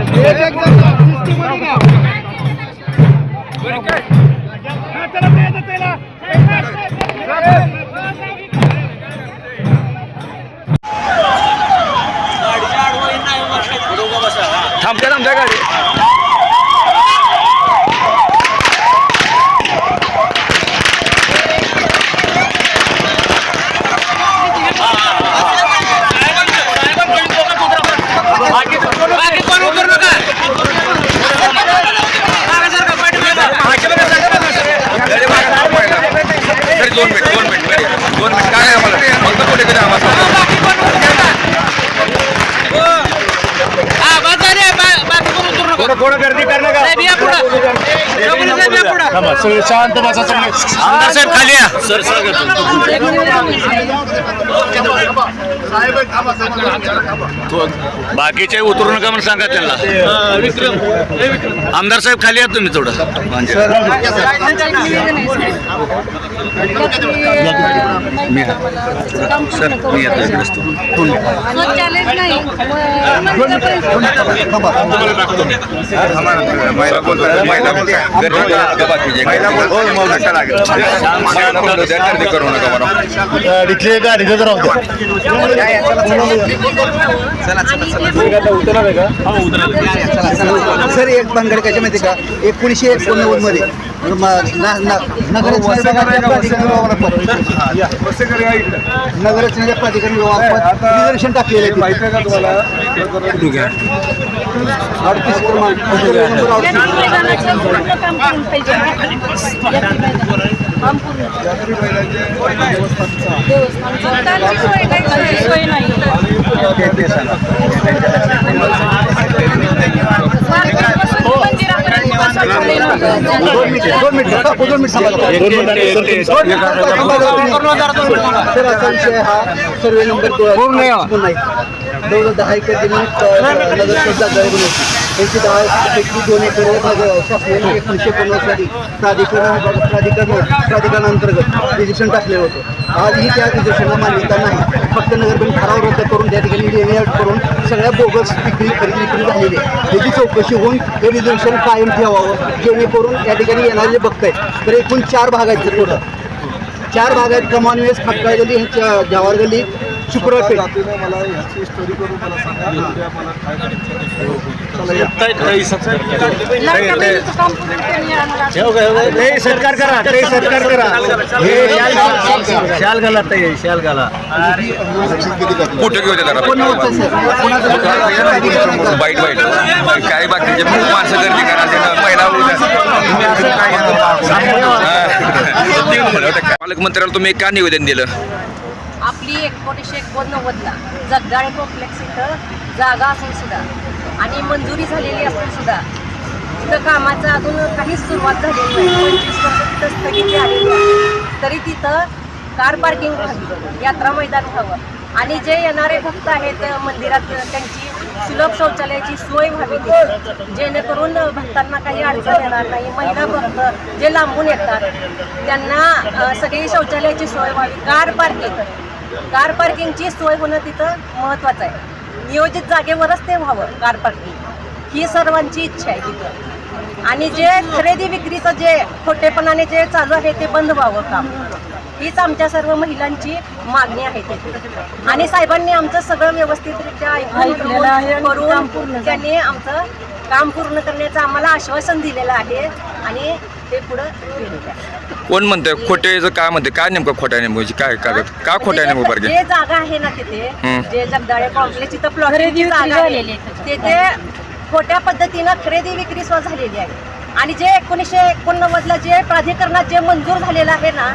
थांबत्या दोन मिनिट दोन मिनिट दोन मिनिट. काय आम्हाला? फक्त कुठे कधी आम्हाला. थोडं गर्दी करणं का थांबा, सगळे शांत बसा सगळे. आमदार साहेब खाली या. सर बाकीचे उतरू नका म्हणून सांगा त्यांना. आमदार साहेब खाली या तुम्ही थोडं. सर मी येतो इकडे महिला महिला बोलतात नका बरं. इथले गाडीचं राहू द्या सर एक भानगड कशा माहिती का? एकोणीसशे एकोणनव्वदमध्ये नगररचनेच्या प्राधिकरण निदर्शन टाकलेले माहिती आहे का तुम्हाला अडतीस क्रमांक यात्री महिलांचे देवस्थानचा विषय हा सर्वे नंबर दोन जवळजवळ दहा एकर जमीन नगर जागा बनवली त्यांची दहा पैकी दोन एकर शासनाने एकोणीसशे पन्नास साली प्राधिकरण प्राधिकरण प्राधिकरणांतर्गत रिजिस्ट्रेशन टाकलेलं होतं. आजही त्या रिजिस्ट्रेशनला मान्यता नाही. फक्त नगरबंद ठराव रद्द करून त्या ठिकाणी लेआउट करून सगळ्या बोगस विक्री खरेदी विक्री झालेली आहे. त्याची चौकशी होऊन हे रिझर्वेशन कायम ठेवावं जेणेकरून या ठिकाणी येणारे जे बघतायत तर एकूण चार भाग आहेत टोटल चार भाग आहेत. कमान वेस जवाहर गली शुक्रवार आम्हाला ते सत्कार करा. ते सत्कार करा हे शाल घाला ते शाल घाला कुठे घेऊ वाईट वाईट. काही बाकीचे माणसं गर्दी करा हा. पालकमंत्र्याला तुम्ही का निवेदन दिलं? आपली एकोणीसशे एकोणनव्वदला जगदाळे कॉम्प्लेक्स इथं जागा असून सुद्धा आणि मंजुरी झालेली असून सुद्धा तिथं कामाचं अजून काहीच सुरुवात झालेली नाही. पंचवीस वर्ष तिथं स्थगिती आलेली आहे. तरी तिथं कार पार्किंग व्हावी यात्रा मैदान व्हावं. आणि जे येणारे भक्त आहेत मंदिरात त्यांची सुलभ शौचालयाची सोय व्हावी जेणेकरून भक्तांना काही अडचण येणार नाही. महिला भक्त जे लांबून येतात त्यांना सगळी शौचालयाची सोय व्हावी. कार पार्किंग कार पार्किंगची सोय होणं तिथं महत्त्वाचं आहे. नियोजित जागेवरच ते व्हावं कार पार्किंग. ही सर्वांची इच्छा आहे तिथं. आणि जे खरेदी विक्रीचं जे खोटेपणाने जे चालू आहे ते बंद व्हावं काम. हीच आमच्या सर्व महिलांची मागणी आहे ते. आणि साहेबांनी आमचं सगळं व्यवस्थितरित्या ऐकून आणि काम पूर्ण करून. त्यांनी आमचं काम पूर्ण करण्याचं आम्हाला आश्वासन दिलेलं आहे आणि ते पुढं कोण म्हणतंय? खोटेचं काय म्हणते काय नेमकं खोट्या नेमकं? काय कागद का खोट्या नेमकं म्हणजे पार्किंग जे जागा आहे ना तिथे. जे जगदाळे कॉम्प्लेक्स इथं प्लॉट जागा आहे. तिथे. खोट्या पद्धतीनं खरेदी विक्री सुद्धा झालेली आहे. आणि जे एकोणीसशे एकोणनव्वदला जे प्राधिकरणात जे मंजूर झालेलं आहे ना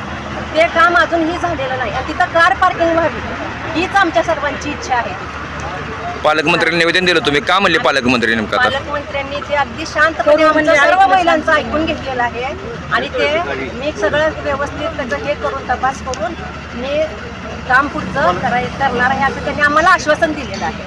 ते काम अजूनही झालेलं नाही. आणि तिथं कार पार्किंग व्हावी हीच आमच्या सर्वांची इच्छा आहे. पालकमंत्र्यांनी निवेदन दिलं तुम्ही का म्हणले पालकमंत्री नेमकं आता? पालकमंत्र्यांनी ते अगदी शांतपणे आमचं सर्व महिलांचं ऐकून घेतलेलं आहे. आणि ते मी सगळं व्यवस्थित त्याचं हे करून तपास करून मी काम पुढचं कराय करणार आहे असं त्यांनी आम्हाला आश्वासन दिलेलं आहे.